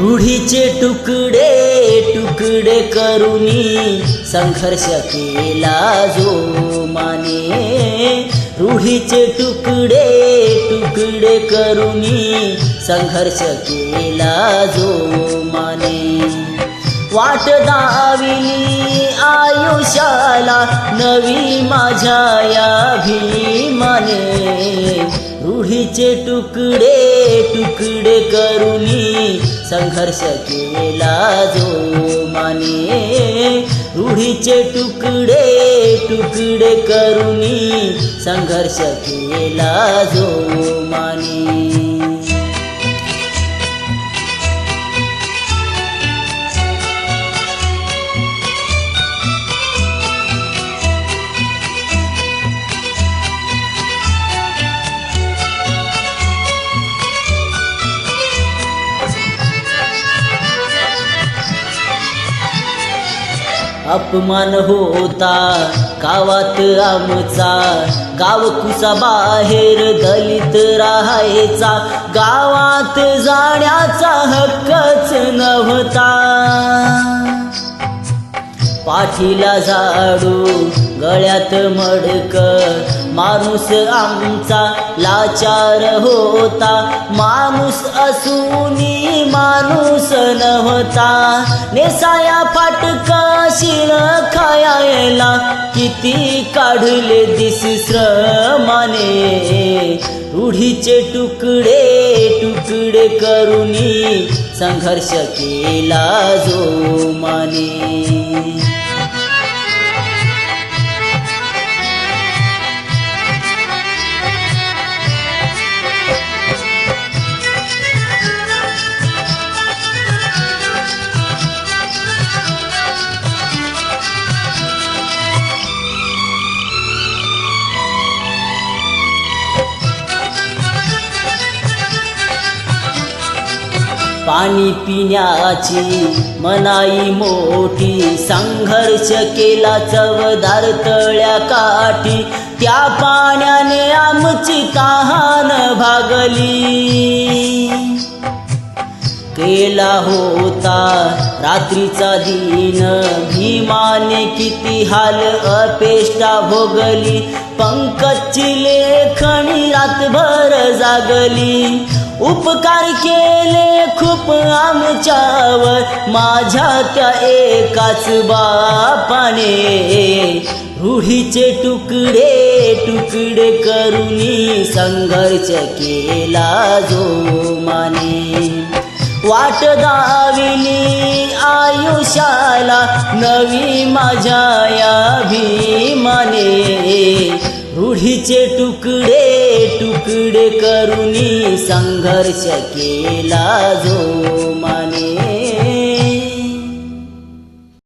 रूढीचे तुकडे तुकडे करुनी संघर्ष केला जो माने. रूढीचे तुकडे तुकडे करुनी संघर्ष केला जो माने. वाट दाविली कशाला नवी माझ्या या भीमाने रूढीचे तुकडे तुकडे करुनी संघर्ष केला जो माने. रूढीचे तुकडे तुकडे करुनी संघर्ष केला जो माने. अपमान होता गावात आमचा गाव कुसा बाहेर दलित राहायचा गावात जाण्याचा हक्कच नव्हता. पाठीला झाडू गळ्यात मडक माणूस आमचा लाचार होता माणूस असूनी माणूस नव्हता नेसाया फाटक शिळ खायला किती काढले दिस श्रमाने. रूढीचे तुकडे तुकडे करुनी संघर्ष केला जो माने पाणी पिण्याची मनाई मोठी संघर्ष केला चवदार तळ्या काठी. त्या पाण्याने आमची कहाण भागली. केला होता रात्रीचा दिन भीमाने किती हाल अपेष्टा भोगली. पंकजची लेखणी रातभर जागली. उपकार केले खूप आमच्यावर माझ्या त्या एकाच बापाने रूढीचे तुकडे तुकडे करून संघर्ष केला जो माने. वाट दाविली आयुष्याला नवी माझ्या या भीमाने रूढीचे तुकडे तुकडे करुनी संघर्ष केला जो माने.